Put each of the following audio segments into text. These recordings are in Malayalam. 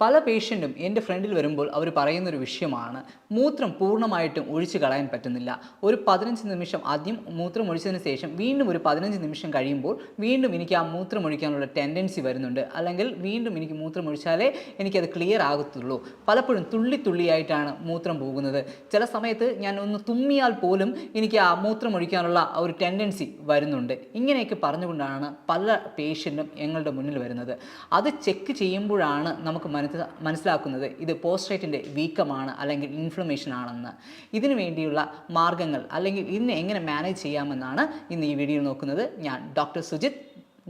പല പേഷ്യന്റും എന്റെ ഫ്രണ്ടിൽ വരുമ്പോൾ അവർ പറയുന്നൊരു വിഷയമാണ് മൂത്രം പൂർണമായിട്ടും ഒഴിച്ചു കളയാൻ പറ്റുന്നില്ല. ഒരു പതിനഞ്ച് നിമിഷം ആദ്യം മൂത്രം ഒഴിച്ചതിന് ശേഷം വീണ്ടും ഒരു പതിനഞ്ച് നിമിഷം കഴിയുമ്പോൾ വീണ്ടും എനിക്ക് ആ മൂത്രം ഒഴിക്കാനുള്ള ടെൻഡൻസി വരുന്നുണ്ട്. അല്ലെങ്കിൽ വീണ്ടും എനിക്ക് മൂത്രം ഒഴിച്ചാലേ എനിക്കത് ക്ലിയർ ആകത്തുള്ളൂ. പലപ്പോഴും തുള്ളി തുള്ളിയായിട്ടാണ് മൂത്രം പോകുന്നത്. ചില സമയത്ത് ഞാൻ ഒന്ന് തുമ്മിയാൽ പോലും എനിക്ക് ആ മൂത്രം ഒഴിക്കാനുള്ള ഒരു ടെൻഡൻസി വരുന്നുണ്ട്. ഇങ്ങനെയൊക്കെ പറഞ്ഞുകൊണ്ടാണ് പല പേഷ്യന്റും ഞങ്ങളുടെ മുന്നിൽ വരുന്നത്. അത് ചെക്ക് ചെയ്യുമ്പോഴാണ് നമുക്ക് മനസ്സി മനസ്സിലാക്കുന്നത് ഇത് പോസ്ട്രേറ്റിന്റെ വീക്കമാണ് അല്ലെങ്കിൽ ഇൻഫ്ലമേഷൻ ആണെന്ന്. ഇതിനു വേണ്ടിയുള്ള മാർഗങ്ങൾ അല്ലെങ്കിൽ ഇതിനെ എങ്ങനെ മാനേജ് ചെയ്യാമെന്നാണ് ഇന്ന് ഈ വീഡിയോ നോക്കുന്നത്. ഞാൻ doctor Sujith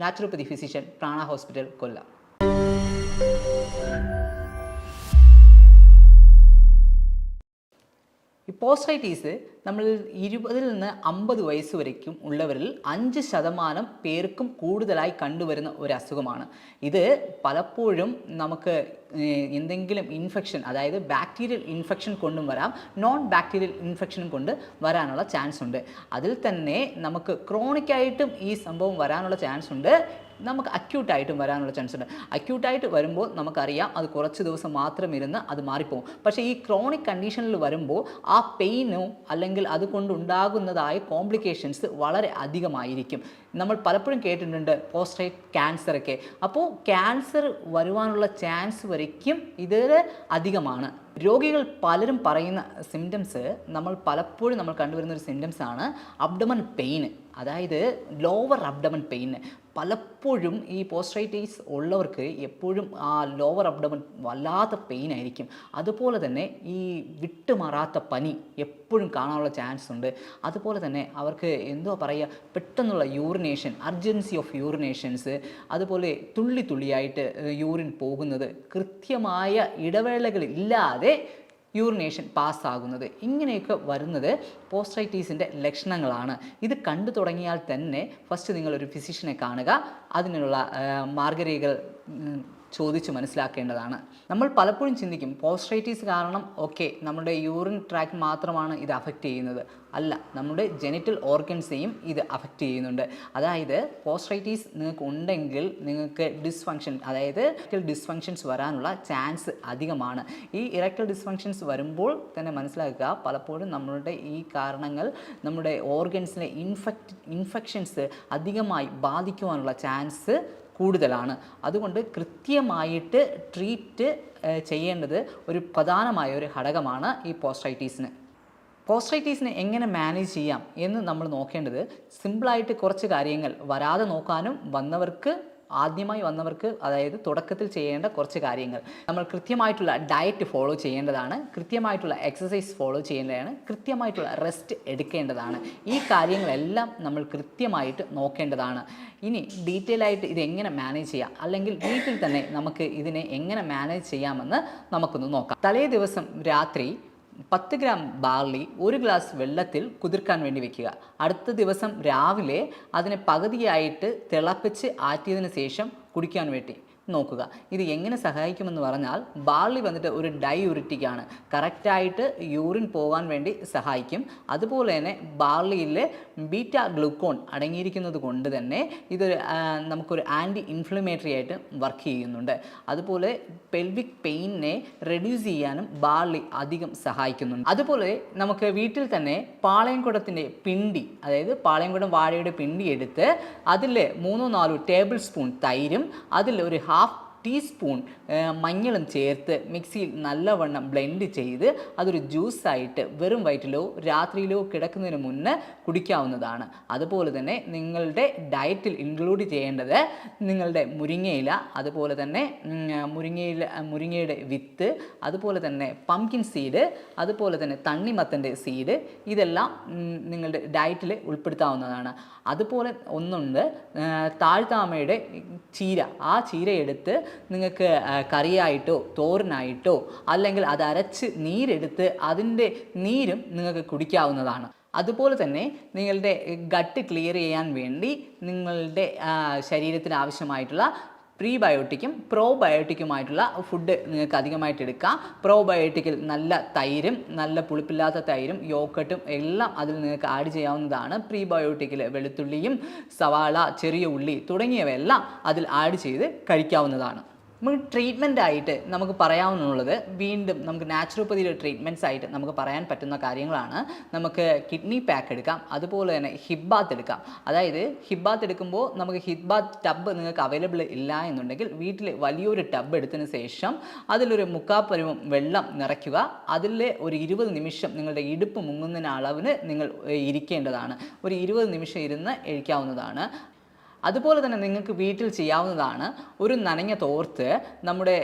naturopathy physician Prana hospital കൊല്ലം. പോസ്റ്റൈറ്റീസ് നമ്മൾ ഇരുപതിൽ നിന്ന് അമ്പത് വയസ്സ് വരയ്ക്കും ഉള്ളവരിൽ അഞ്ച് ശതമാനം പേർക്കും കൂടുതലായി കണ്ടുവരുന്ന ഒരു അസുഖമാണ്. ഇത് പലപ്പോഴും നമുക്ക് എന്തെങ്കിലും ഇൻഫെക്ഷൻ അതായത് ബാക്ടീരിയൽ ഇൻഫെക്ഷൻ കൊണ്ടും വരാം. നോൺ ബാക്ടീരിയൽ ഇൻഫെക്ഷനും കൊണ്ട് വരാനുള്ള ചാൻസ് ഉണ്ട്. അതിൽ തന്നെ നമുക്ക് ക്രോണിക്കായിട്ടും ഈ സംഭവം വരാനുള്ള ചാൻസ് ഉണ്ട്. നമുക്ക് അക്യൂട്ടായിട്ടും വരാനുള്ള ചാൻസ് ഉണ്ട്. അക്യൂട്ടായിട്ട് വരുമ്പോൾ നമുക്കറിയാം അത് കുറച്ച് ദിവസം മാത്രം ഇരുന്ന് അത് മാറിപ്പോകും പക്ഷേ ഈ ക്രോണിക് കണ്ടീഷനിൽ വരുമ്പോൾ ആ പെയിനോ അല്ലെങ്കിൽ അതുകൊണ്ടുണ്ടാകുന്നതായ കോംപ്ലിക്കേഷൻസ് വളരെ അധികമായിരിക്കും. നമ്മൾ പലപ്പോഴും കേട്ടിട്ടുണ്ട് പോസ്റ്റേറ്റ് ക്യാൻസറൊക്കെ അപ്പോൾ ക്യാൻസർ വരുവാനുള്ള ചാൻസ് വരയ്ക്കും ഇതിൽ അധികമാണ്. രോഗികൾ പലരും പറയുന്ന സിംറ്റംസ് നമ്മൾ പലപ്പോഴും നമ്മൾ കണ്ടുവരുന്ന ഒരു സിംറ്റംസ് ആണ് അബ്ഡമൻ പെയിന് അതായത് ലോവർ അബ്ഡമൻ പെയിന് പലപ്പോഴും ഈ പോസ്റ്റൈറ്റീസ് ഉള്ളവർക്ക് എപ്പോഴും ആ ലോവർ അബ്ഡമൻ വല്ലാത്ത പെയിൻ ആയിരിക്കും. അതുപോലെ തന്നെ ഈ വിട്ടുമാറാത്ത പനി എപ്പോഴും കാണാനുള്ള ചാൻസ് ഉണ്ട്. അതുപോലെ തന്നെ അവർക്ക് എന്തോ പറയുക? പെട്ടെന്നുള്ള യൂറിനേഷൻ അർജൻസി ഓഫ് യൂറിനേഷൻസ് അതുപോലെ തുള്ളി തുള്ളിയായിട്ട് യൂറിൻ പോകുന്നത് കൃത്യമായ ഇടവേളകൾ ഇല്ലാതെ യൂറിനേഷൻ പാസ്സാകുന്നത് ഇങ്ങനെയൊക്കെ വരുന്നത് പോസ്റ്റൈറ്റീസിന്റെ ലക്ഷണങ്ങളാണ്. ഇത് കണ്ടു തുടങ്ങിയാൽ തന്നെ ഫസ്റ്റ് നിങ്ങളൊരു ഫിസിഷ്യനെ കാണുക. അതിനുള്ള മാർഗരേഖകൾ ചോദിച്ച് മനസ്സിലാക്കേണ്ടതാണ്. നമ്മൾ പലപ്പോഴും ചിന്തിക്കും പോസ്ട്രൈറ്റീസ് കാരണം ഓക്കെ നമ്മുടെ യൂറിൻ ട്രാക്ക് മാത്രമാണ് ഇത് അഫക്റ്റ് ചെയ്യുന്നത്. അല്ല നമ്മുടെ ജെനിറ്റൽ ഓർഗൻസെയും ഇത് അഫക്റ്റ് ചെയ്യുന്നുണ്ട്. അതായത് പോസ്ട്രൈറ്റീസ് നിങ്ങൾക്ക് ഉണ്ടെങ്കിൽ നിങ്ങൾക്ക് ഡിസ്ഫങ്ഷൻ അതായത് ഡിസ്ഫങ്ഷൻസ് വരാനുള്ള ചാൻസ് അധികമാണ്. ഈ ഇറക്ടൽ ഡിസ്ഫങ്ഷൻസ് വരുമ്പോൾ തന്നെ മനസ്സിലാക്കുക പലപ്പോഴും നമ്മളുടെ ഈ കാരണങ്ങൾ നമ്മുടെ ഓർഗൻസിലെ ഇൻഫെക്റ്റ് ഇൻഫെക്ഷൻസ് അധികമായി ബാധിക്കുവാനുള്ള ചാൻസ് കൂടുതലാണ്. അതുകൊണ്ട് കൃത്യമായിട്ട് ട്രീറ്റ് ചെയ്യേണ്ടത് ഒരു പ്രധാനമായ ഒരു ഘടകമാണ് ഈ പോസ്ട്രൈറ്റീസിന് പോസ്ട്രൈറ്റീസിനെ എങ്ങനെ മാനേജ് ചെയ്യാം എന്ന് നമ്മൾ നോക്കേണ്ടത് സിമ്പിളായിട്ട് കുറച്ച് കാര്യങ്ങൾ വരാതെ നോക്കാനും വന്നവർക്ക് ആദ്യമായി വന്നവർക്ക് അതായത് തുടക്കത്തിൽ ചെയ്യേണ്ട കുറച്ച് കാര്യങ്ങൾ. നമ്മൾ കൃത്യമായിട്ടുള്ള ഡയറ്റ് ഫോളോ ചെയ്യേണ്ടതാണ് കൃത്യമായിട്ടുള്ള എക്സസൈസ് ഫോളോ ചെയ്യേണ്ടതാണ് കൃത്യമായിട്ടുള്ള റെസ്റ്റ് എടുക്കേണ്ടതാണ്. ഈ കാര്യങ്ങളെല്ലാം നമ്മൾ കൃത്യമായിട്ട് നോക്കേണ്ടതാണ്. ഇനി ഡീറ്റെയിൽ ആയിട്ട് ഇതെങ്ങനെ മാനേജ് ചെയ്യാം അല്ലെങ്കിൽ വീട്ടിൽ തന്നെ നമുക്ക് ഇതിനെ എങ്ങനെ മാനേജ് ചെയ്യാമെന്ന് നമുക്കൊന്ന് നോക്കാം. തലേ ദിവസം രാത്രി പത്ത് ഗ്രാം ബാർലി ഒരു ഗ്ലാസ് വെള്ളത്തിൽ കുതിർക്കാൻ വേണ്ടി വെക്കുക. അടുത്ത ദിവസം രാവിലെ അതിനെ പകുതിയായിട്ട് തിളപ്പിച്ച് ആറ്റിയതിന് ശേഷം കുടിക്കാൻ വേണ്ടി. നോക്കുക. ഇത് എങ്ങനെ സഹായിക്കുമെന്ന് പറഞ്ഞാൽ ബാർലി വന്നിട്ട് ഒരു ഡൈയൂറിറ്റിക്കാണ് കറക്റ്റായിട്ട് യൂറിൻ പോകാൻ വേണ്ടി സഹായിക്കും. അതുപോലെ തന്നെ ബാർലിയിൽ ബീറ്റ ഗ്ലൂക്കോൺ അടങ്ങിയിരിക്കുന്നത് കൊണ്ട് തന്നെ ഇതൊരു നമുക്കൊരു ആന്റി ഇൻഫ്ലമേറ്ററി ആയിട്ട് വർക്ക് ചെയ്യുന്നുണ്ട്. അതുപോലെ പെൽവിക് പെയിനെ റെഡ്യൂസ് ചെയ്യാനും ബാർലി അധികം സഹായിക്കുന്നുണ്ട്. അതുപോലെ നമുക്ക് വീട്ടിൽ തന്നെ പാളയംകുടത്തിന്റെ പിണ്ടി അതായത് പാളയംകുടം വാഴയുടെ പിണ്ടി എടുത്ത് അതിൽ മൂന്നോ നാലോ ടേബിൾ സ്പൂൺ തൈരും അതിൽ ഒരു ഹാഫ് off ടീസ്പൂൺ മഞ്ഞളും ചേർത്ത് മിക്സിയിൽ നല്ലവണ്ണം ബ്ലെൻഡ് ചെയ്ത് അതൊരു ജ്യൂസായിട്ട് വെറും വയറ്റിലോ രാത്രിയിലോ കിടക്കുന്നതിന് മുന്നേ കുടിക്കാവുന്നതാണ്. അതുപോലെ തന്നെ നിങ്ങളുടെ ഡയറ്റിൽ ഇൻക്ലൂഡ് ചെയ്യേണ്ടത് നിങ്ങളുടെ മുരിങ്ങയില അതുപോലെ തന്നെ മുരിങ്ങയില മുരിങ്ങയുടെ വിത്ത് അതുപോലെ തന്നെ പംകിൻ സീഡ് അതുപോലെ തന്നെ തണ്ണിമത്തന്റെ സീഡ് ഇതെല്ലാം നിങ്ങളുടെ ഡയറ്റിൽ ഉൾപ്പെടുത്താവുന്നതാണ്. അതുപോലെ ഒന്നുണ്ട് താഴ്ത്താമയുടെ ചീര. ആ ചീര എടുത്ത് നിങ്ങൾക്ക് കറിയായിട്ടോ തോരനായിട്ടോ അല്ലെങ്കിൽ അത് അരച്ച് നീരെടുത്ത് അതിന്റെ നീരും നിങ്ങൾക്ക് കുടിക്കാവുന്നതാണ്. അതുപോലെ തന്നെ നിങ്ങളുടെ ഗട്ട് ക്ലിയർ ചെയ്യാൻ വേണ്ടി നിങ്ങളുടെ ശരീരത്തിന് ആവശ്യമായിട്ടുള്ള പ്രീബയോട്ടിക്കും പ്രോബയോട്ടിക്കുമായിട്ടുള്ള ഫുഡ് നിങ്ങൾക്ക് അധികമായിട്ട് എടുക്കാം. പ്രോബയോട്ടിക്കിൽ നല്ല തൈരും നല്ല പുളിപ്പില്ലാത്ത തൈരും യോക്കട്ടും എല്ലാം അതിൽ നിങ്ങൾക്ക് ആഡ് ചെയ്യാവുന്നതാണ്. പ്രീബയോട്ടിക്കിൽ വെളുത്തുള്ളിയും സവാള ചെറിയ ഉള്ളി തുടങ്ങിയവയെല്ലാം അതിൽ ആഡ് ചെയ്ത് കഴിക്കാവുന്നതാണ്. നമുക്ക് ട്രീറ്റ്മെന്റ് ആയിട്ട് നമുക്ക് പറയാവുന്നുള്ളത് വീണ്ടും നമുക്ക് നാച്ചുറോപ്പതിയുടെ ട്രീറ്റ്മെന്റ്സ് ആയിട്ട് നമുക്ക് പറയാൻ പറ്റുന്ന കാര്യങ്ങളാണ്. നമുക്ക് കിഡ്നി പാക്ക് എടുക്കാം അതുപോലെ തന്നെ ഹിബ് ബാത്ത് എടുക്കാം. അതായത് ഹിബ് ബാത്ത് എടുക്കുമ്പോൾ നമുക്ക് ഹിബ് ബാത്ത് ടബ് നിങ്ങൾക്ക് അവൈലബിൾ ഇല്ല എന്നുണ്ടെങ്കിൽ വീട്ടിൽ വലിയൊരു ടബ് എടുത്തതിന് ശേഷം അതിലൊരു മുക്കാപ്പരുവം വെള്ളം നിറയ്ക്കുക. അതിൽ ഒരു ഇരുപത് നിമിഷം നിങ്ങളുടെ ഇടുപ്പ് മുങ്ങുന്നതിന് അളവിന് നിങ്ങൾ ഇരിക്കേണ്ടതാണ്. ഒരു ഇരുപത് നിമിഷം ഇരുന്ന് കഴിക്കാവുന്നതാണ്. അതുപോലെ തന്നെ നിങ്ങൾക്ക് വീട്ടിൽ ചെയ്യാവുന്നതാണ് ഒരു നനഞ്ഞ തോർത്ത് നമ്മുടെ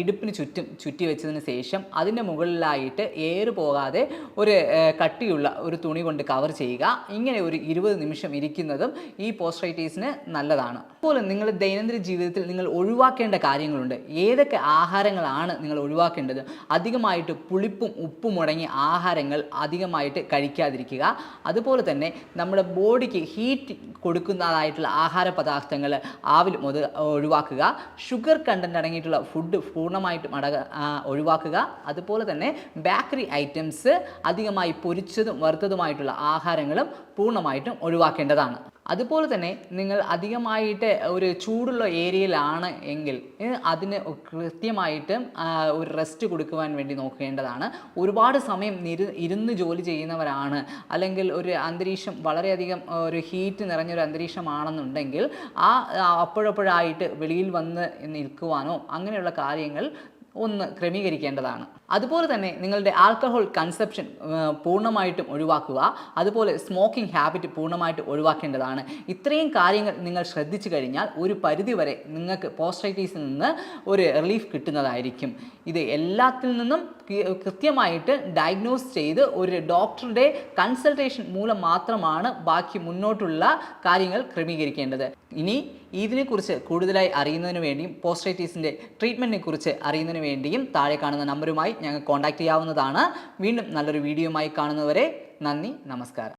ഇടുപ്പിന് ചുറ്റും ചുറ്റി വെച്ചതിന് ശേഷം അതിന്റെ മുകളിലായിട്ട് ഏറ് പോകാതെ ഒരു കട്ടിയുള്ള ഒരു തുണി കൊണ്ട് കവർ ചെയ്യുക. ഇങ്ങനെ ഒരു ഇരുപത് നിമിഷം ഇരിക്കുന്നതും ഈ പോസ്റ്റൈറ്റീസിന് നല്ലതാണ്. അതുപോലെ നിങ്ങളുടെ ദൈനംദിന ജീവിതത്തിൽ നിങ്ങൾ ഒഴിവാക്കേണ്ട കാര്യങ്ങളുണ്ട്. ഏതൊക്കെ ആഹാരങ്ങളാണ് നിങ്ങൾ ഒഴിവാക്കേണ്ടത്? അധികമായിട്ട് പുളിപ്പും ഉപ്പും മുടങ്ങിയ ആഹാരങ്ങൾ അധികമായിട്ട് കഴിക്കാതിരിക്കുക. അതുപോലെ തന്നെ നമ്മുടെ ബോഡിക്ക് ഹീറ്റ് കൊടുക്കുന്നതായിട്ടുള്ള ആഹാര പദാർത്ഥങ്ങൾ ആവിൽ മുതൽ ഒഴിവാക്കുക. ഷുഗർ കണ്ടന്റ് അടങ്ങിയിട്ടുള്ള ഫുഡ് പൂർണമായിട്ടും അടക ഒഴിവാക്കുക. അതുപോലെ തന്നെ ബേക്കറി ഐറ്റംസ് അധികമായി പൊരിച്ചതും വറുത്തതുമായിട്ടുള്ള ആഹാരങ്ങളും പൂർണമായിട്ടും ഒഴിവാക്കേണ്ടതാണ്. അതുപോലെ തന്നെ നിങ്ങൾ അധികമായിട്ട് ഒരു ചൂടുള്ള ഏരിയയിലാണ് എങ്കിൽ അതിന് കൃത്യമായിട്ട് ഒരു റെസ്റ്റ് കൊടുക്കുവാൻ വേണ്ടി നോക്കേണ്ടതാണ്. ഒരുപാട് സമയം നിരു ഇരുന്ന് ജോലി ചെയ്യുന്നവരാണ്. അല്ലെങ്കിൽ ഒരു അന്തരീക്ഷം വളരെയധികം ഒരു ഹീറ്റ് നിറഞ്ഞൊരു അന്തരീക്ഷമാണെന്നുണ്ടെങ്കിൽ ആ, അപ്പോഴപ്പോഴായിട്ട് വെളിയിൽ വന്ന് നിൽക്കുവാനോ അങ്ങനെയുള്ള കാര്യങ്ങൾ ഒന്ന് ക്രമീകരിക്കേണ്ടതാണ്. അതുപോലെ തന്നെ നിങ്ങളുടെ ആൽക്കഹോൾ കൺസെപ്ഷൻ പൂർണമായിട്ടും ഒഴിവാക്കുക. അതുപോലെ സ്മോക്കിംഗ് ഹാബിറ്റ് പൂർണമായിട്ട് ഒഴിവാക്കേണ്ടതാണ്. ഇത്രയും കാര്യങ്ങൾ നിങ്ങൾ ശ്രദ്ധിച്ചു കഴിഞ്ഞാൽ ഒരു പരിധിവരെ നിങ്ങൾക്ക് പോസ്റ്റൈറ്റീസിൽ നിന്ന് ഒരു റിലീഫ് കിട്ടുന്നതായിരിക്കും. ഇത് എല്ലാത്തിൽ നിന്നും കൃത്യമായിട്ട് ഡയഗ്നോസ് ചെയ്ത് ഒരു ഡോക്ടറുടെ കൺസൾട്ടേഷൻ മൂലം മാത്രമാണ് ബാക്കി മുന്നോട്ടുള്ള കാര്യങ്ങൾ ക്രമീകരിക്കേണ്ടത്. ഇനി ഇതിനെക്കുറിച്ച് കൂടുതലായി അറിയുന്നതിന് വേണ്ടിയും പോസ്റ്റൈറ്റീസിന്റെ ട്രീറ്റ്മെന്റിനെ കുറിച്ച് അറിയുന്നതിന് വേണ്ടിയും താഴെ കാണുന്ന നമ്പറുമായി ഞങ്ങൾ കോൺടാക്റ്റ് ചെയ്യാവുന്നതാണ്. വീണ്ടും നല്ലൊരു വീഡിയോയുമായി കാണുന്നവരെ നന്ദി നമസ്കാരം.